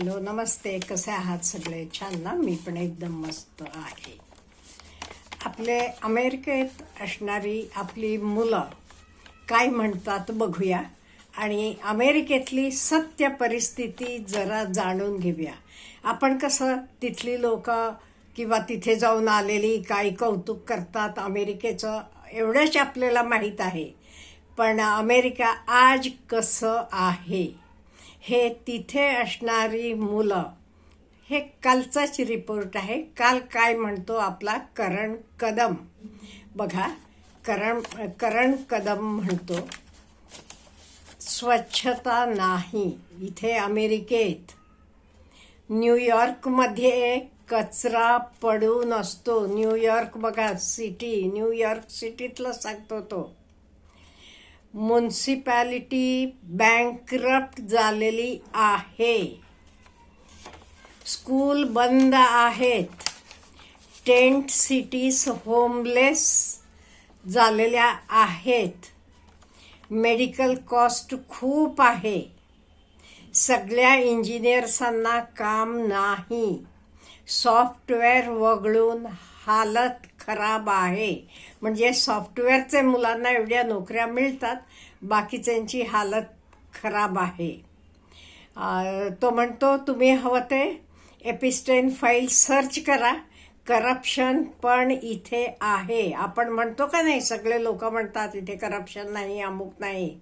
Hello नमस्ते. कसे आहात सगळे छान ना मी पण एकदम मस्त आहे. आपले अमेरिकेत असणारी आपली मुलं काय म्हणतात बघूया. आणि अमेरिकेतली सत्य परिस्थिती जरा जाणून घेऊया. आपण कसं तिथली लोक किंवा तिथे जाऊन आलेली काही कौतुक करतात अमेरिकेचं एवढंच आपल्याला माहीत आहे. पण अमेरिका आज कसं आहे? हे तिथे असणारी मुलं हे कालचाच रिपोर्ट आहे. काल काय म्हणतो आपला? करण कदम. बघा करण करण कदम म्हणतो स्वच्छता नाही इथे अमेरिकेत. न्यूयॉर्कमध्ये कचरा पडून असतो न्यूयॉर्क बघा सिटी न्यूयॉर्क सिटीतलं सांगतो तो. म्युन्सिपॅलिटी बँकरप्ट झालेली आहे. स्कूल बंद आहेत. टेंट सिटीज होमलेस झालेल्या आहेत. मेडिकल कॉस्ट खूप आहे. सगळ्या इंजिनियर्सांना काम नाही. सॉफ्टवेअर वगळून हालत खराब आहे. म्हणजे सॉफ्टवेअरचे मुलांना एवढ्या नोकऱ्या मिळतात बाकीच्यांची हालत खराब आहे. तो म्हणतो तुम्ही हवं ते एपिस्टेन फाईल सर्च करा. करप्शन पण इथे आहे. आपण म्हणतो का नाही सगळे लोक म्हणतात इथे करप्शन नाही अमुक नाही.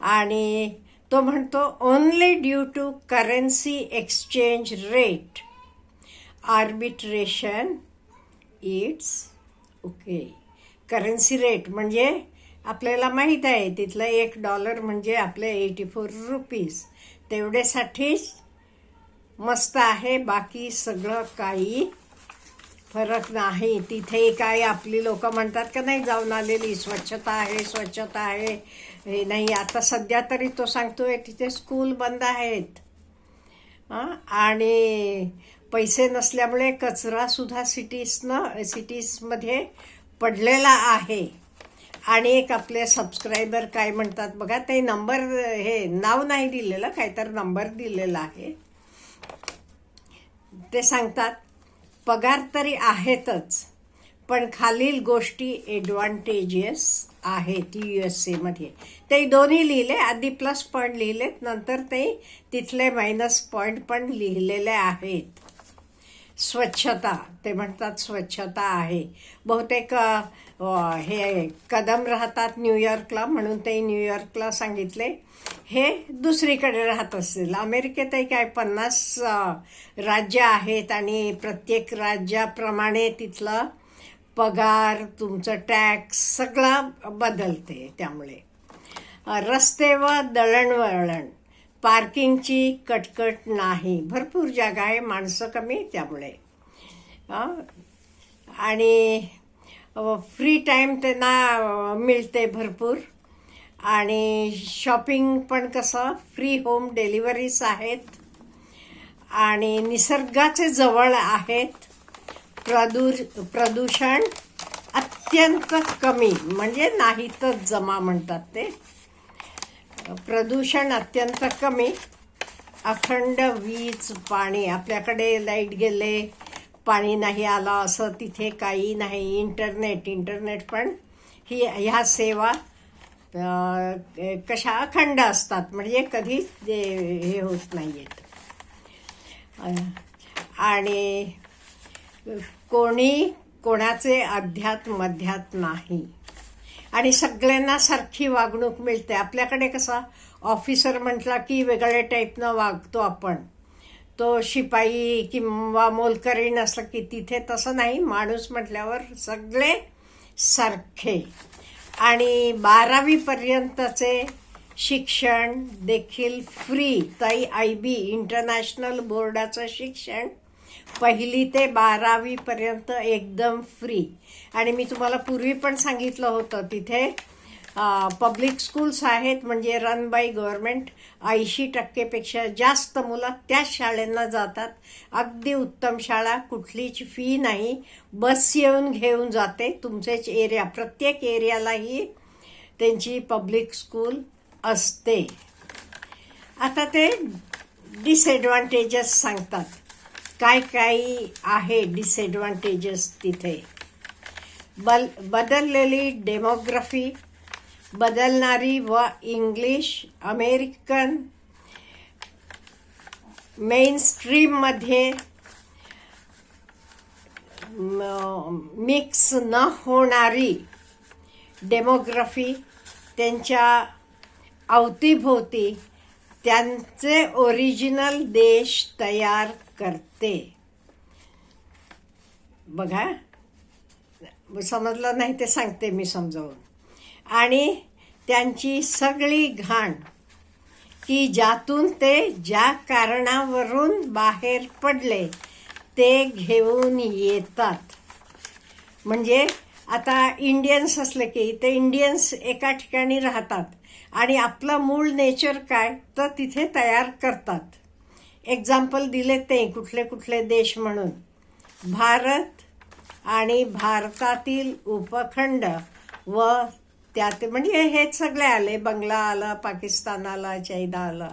आणि तो म्हणतो only due to currency exchange rate arbitration it's okay currency rate म्हणजे आपल्याला माहीत आहे तिथलं एक डॉलर म्हणजे आपले एटी फोर रुपीज तेवढ्यासाठीच मस्त आहे बाकी सगळं काही फरक नाही. तिथेही काय आपली लोक म्हणतात का नाही जाऊन आलेली स्वच्छता आहे स्वच्छता आहे. हे नाही आता सध्या तरी तो सांगतो आहे तिथे स्कूल बंद आहेत. आणि पैसे नसल्यामुळे कचरा सुद्धा सिटीजनं सिटीजमध्ये पडलेला आहे. आणि एक आपले सबस्क्रायबर काय म्हणतात बघा ते नंबर हे नाव नाही दिलेलं काय तर नंबर दिलेला आहे. ते सांगतात पगार तरी आहेतच पण खालील गोष्टी एडव्हान्टेजियस आहेत यू एस एमध्ये ते दोन्ही लिहिले आधी प्लस पॉईंट लिहिलेत नंतर ते तिथले मायनस पॉईंट पण लिहिलेले आहेत. स्वच्छता ते म्हणतात स्वच्छता आहे. बहुतेक हे कदम राहतात न्यूयॉर्कला म्हणून ते न्यूयॉर्कला सांगितले. हे दुसरीकडे राहत असतील. अमेरिकेतही काय पन्नास राज्य आहेत आणि प्रत्येक राज्याप्रमाणे तिथलं पगार तुमचं टॅक्स सगळं बदलते त्यामुळे. रस्ते व दळणवळण. पार्किंगची कटकट नाही. भरपूर जागा आहे माणसं कमी त्यामुळे. आणि फ्री टाईम त्यांना मिळते भरपूर. आणि शॉपिंग पण कसं फ्री होम डिलिव्हरीज आहेत. आणि निसर्गाचे जवळ आहेत. प्रदूर प्रदूषण अत्यंत कमी. म्हणजे नाहीतच जमा म्हणतात ते. प्रदूषण अत्यंत कमी. अखंड वीज पाणी. आपल्याकडे लाइट गेले पाणी नाही आलं असं तिथे काही नाही. इंटरनेट इंटरनेट पण ही ह्या सेवा कशा अखंड असतात. म्हणजे कधीच हे होत नाही आहेत आणि कोणी कोणाचे अध्यात मध्यात नाही. आणि सगळ्यांना सारखी वागणूक मिळते. आपल्याकडे कसा ऑफिसर म्हटला की वेगळ्या टाईपनं वागतो आपण. तो शिपाई किंवा मोलकरीण नसलं की तिथे तसं नाही. माणूस म्हटल्यावर सगळे सारखे. आणि बारावीपर्यंतचे शिक्षण देखील फ्री ताई आय बी इंटरनॅशनल बोर्डाचं शिक्षण पहिली ते बारावीपर्यंत एकदम फ्री आणि मी तुम्हाला पूर्वी पण सांगितलं होतं तिथे पब्लिक स्कूल्स आहेत म्हणजे रन बाय गव्हर्मेंट ऐंशी टक्केपेक्षा जास्त मुलं त्याच शाळेंना जातात. अगदी उत्तम शाळा कुठलीच फी नाही. बस येऊन घेऊन जाते तुमचेच एरिया प्रत्येक एरियालाही त्यांची पब्लिक स्कूल असते. आता ते डिसएडव्हान्टेजेस सांगतात. काय काय आहे डिसएडव्हान्टेजेस तिथे? बल बदललेली डेमोग्राफी बदलणारी व इंग्लिश अमेरिकन मेन स्ट्रीममध्ये मिक्स न होणारी डेमोग्राफी त्यांच्या अवतीभोवती त्यांचे ओरिजिनल देश तयार करते. बघा. समजलं नाही ते सांगते मी समजावून. आणि त्यांची सगळी घाण की ज्यातून ते ज्या कारणावरून बाहेर पडले ते घेऊन येतात. म्हणजे आता इंडियन्स असले की ते इंडियन्स एका ठिकाणी राहतात. आणि आपलं मूळ नेचर काय? तर तिथे तयार करतात. एक्झाम्पल दिले ते कुठले कुठले देश म्हणून. भारत आणि भारतातील उपखंड व त्यात म्हणजे हेच सगळे आले. बंगला आलं पाकिस्तान आला चैदा आलं.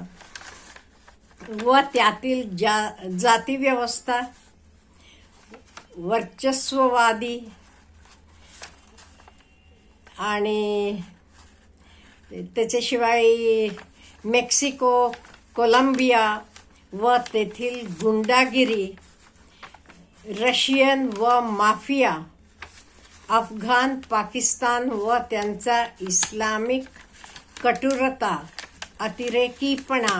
व त्यातील जा जातीव्यवस्था वर्चस्ववादी आणि त्याच्याशिवाय मेक्सिको कोलंबिया व तेथील गुंडागिरी रशियन व माफिया अफगाण पाकिस्तान व त्यांचा इस्लामिक कटुरता अतिरेकीपणा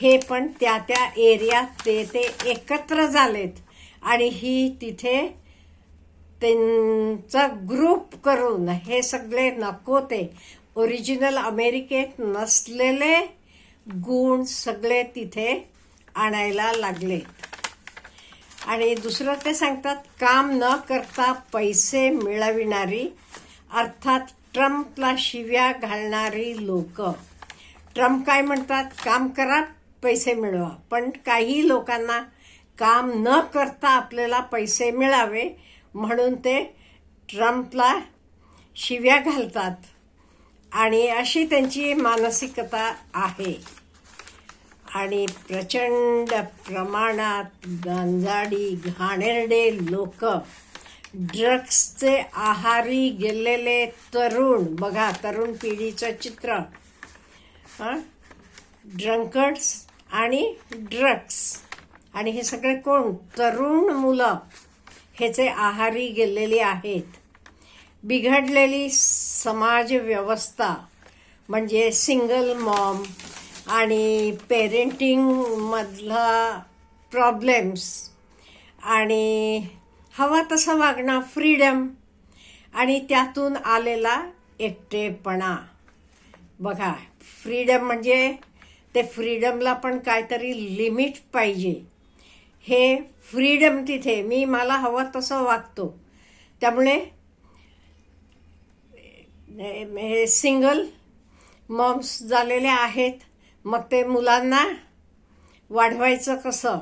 हे पण त्या त्या एरियात ते ते एकत्र झालेत. आणि ही तिथे त्यांचा ग्रुप करून हे सगळे नको ते. ओरिजिनल अमेरिकेत नसलेले गुण सगळे तिथे आणायला लागले. आणि दुसरं ते सांगतात काम न करता पैसे मिळविणारी अर्थात ट्रम्पला शिव्या घालणारी लोक. ट्रम्प काय म्हणतात काम करा पैसे मिळवा. पण काही लोकांना काम न करता आपल्याला पैसे मिळावे म्हणून ते ट्रम्पला शिव्या घालतात. आणि अशी त्यांची मानसिकता आहे. आणि प्रचंड प्रमाणात गांजाडी घाणेरडे लोक. ड्रग्सचे आहारी गेलेले तरुण बघा तरुण पिढीचं चित्र. हां? ड्रंकर्ड्स आणि ड्रग्स. आणि हे सगळे कोण? तरुण मुलं. ह्याचे आहारी गेलेली आहेत. बिघडलेली समाजव्यवस्था म्हणजे सिंगल मॉम आणि पेरेंटिंगमधला प्रॉब्लेम्स आणि हवा तसं वागणं फ्रीडम आणि त्यातून आलेला एकटेपणा. बघा फ्रीडम म्हणजे ते फ्रीडमला पण काहीतरी लिमिट पाहिजे. हे फ्रीडम तिथे मी मला हवं तसं वागतो. त्यामुळे हे सिंगल मॉम्स झालेले आहेत. मग ते मुलांना वाढवायचं कसं?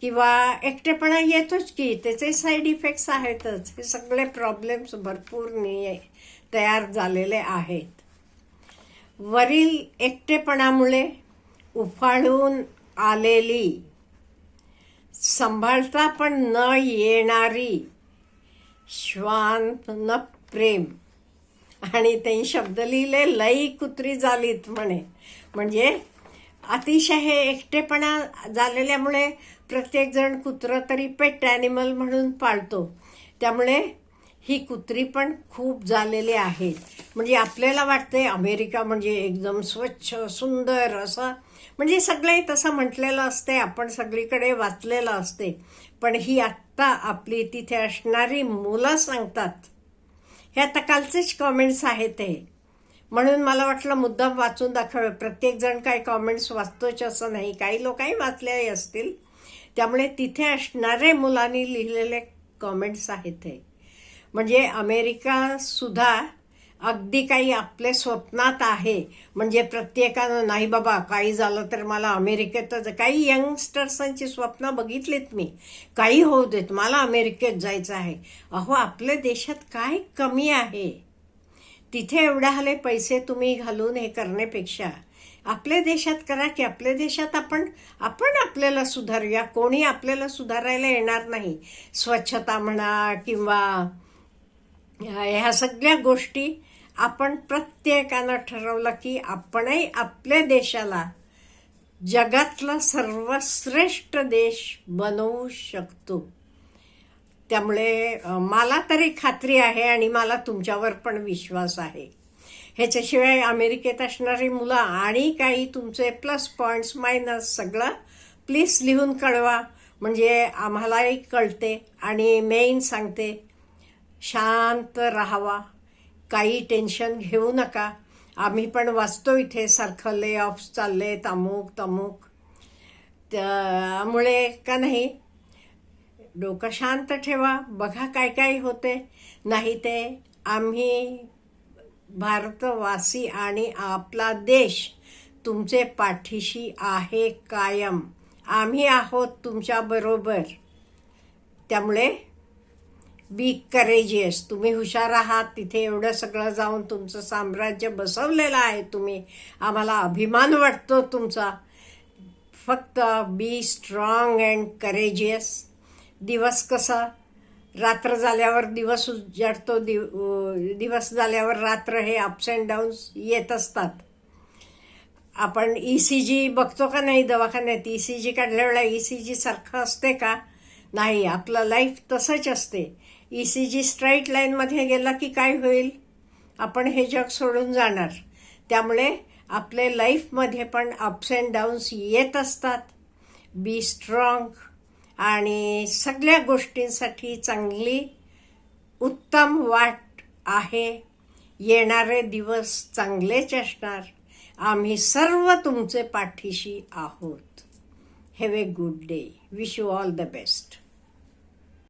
किंवा एकटेपणा येतोच की त्याचे साईड इफेक्ट्स आहेतच. हे सगळे प्रॉब्लेम्स भरपूर नि तयार झालेले आहेत. वरील एकटेपणामुळे उफाळून आलेली सांभाळता पण न येणारी श्वान न प्रेम. आणि त्यांनी शब्द लिहिले लई कुत्री झालीत म्हणे. म्हणजे अतिशय हे एकटेपणा झालेल्यामुळे प्रत्येकजण कुत्रं तरी पेट ॲनिमल म्हणून पाळतो. त्यामुळे ही कुत्री पण खूप झालेली आहेत म्हणजे आपल्याला वाटते अमेरिका म्हणजे एकदम स्वच्छ सुंदर असं म्हणजे सगळे तसं म्हटलेलं असते आपण सगळीकडे वाचलेलं असते पण ही आत्ता आपली तिथे असणारी मुलं सांगतात. हे आता कालचेच कॉमेंट्स आहेत ते. म्हणून मला वाटलं मुद्दाम वाचून दाखवे प्रत्येकजण काही कॉमेंट्स वाचतोच असं नाही. काही लोकही वाचलेही असतील. त्यामुळे तिथे असणारे मुलांनी लिहिलेले कॉमेंट्स आहेत हे. म्हणजे अमेरिका सुद्धा अगदी काही आपले स्वप्नात आहे. म्हणजे प्रत्येकानं नाही बाबा काही झालं तर मला अमेरिकेतच काही यंगस्टर्सांची स्वप्न बघितलीत मी. काही होऊ देत. मला अमेरिकेत जायचं आहे. अहो आपल्या देशात काय कमी आहे? तिथे एवढे हले पैसे तुम्ही घालून हे करण्यापेक्षा आपल्या देशात करा की आपल्या देशात आपण आपण आपल्याला सुधारूया. कोणी आपल्याला सुधारायला येणार नाही. स्वच्छता म्हणा किंवा ह्या सगळ्या गोष्टी आपण प्रत्येकानं ठरवलं की आपणही आपल्या देशाला जगातला सर्वश्रेष्ठ देश बनवू शकतो. त्यामुळे मला तरी खात्री आहे आणि मला तुमच्यावर पण विश्वास आहे. ह्याच्याशिवाय अमेरिकेत असणारी मुलं आणि काही तुमचे प्लस पॉईंट्स मायनस सगळं प्लीज लिहून कळवा. म्हणजे आम्हालाही कळते आणि मेन सांगते शांत राहावा. काही टेन्शन घेऊ नका. आम्ही पण वाचतो इथे सारखं ले ऑफ चालले तमुक तमुक त्यामुळे का नाही डोकं शांत ठेवा. बघा काय काय होते. नाही ते आम्ही भारतवासी आणि आपला देश तुमचे पाठीशी आहे कायम. आम्ही आहोत तुमच्याबरोबर त्यामुळे बी करेजियस तुम्ही हुशार आहात. तिथे एवढं सगळं जाऊन तुमचं साम्राज्य बसवलेलं आहे तुम्ही. आम्हाला अभिमान वाटतो तुमचा. फक्त बी स्ट्रॉंग अँड करेजियस दिवस कसा? रात्र झाल्यावर दिवस उजाडतो दिव दिवस झाल्यावर रात्र हे अप्स अँड डाऊन्स येत असतात. आपण ई सी जी बघतो का नाही दवाखान्यात? ई सी जी काढल्या ई सी जी सारखं असते का? नाही आपलं लाईफ तसंच असते. ई सी जी स्ट्राईट लाईनमध्ये गेला की काय होईल? आपण हे जग सोडून जाणार. त्यामुळे आपले लाईफमध्ये पण अप्स अँड डाऊन्स येत असतात. बी स्ट्रॉंग आणि सगळ्या गोष्टींसाठी चांगली उत्तम वाट आहे. येणारे दिवस चांगलेच असणार. आम्ही सर्व तुमचे पाठीशी आहोत. Have a good day wish you all the best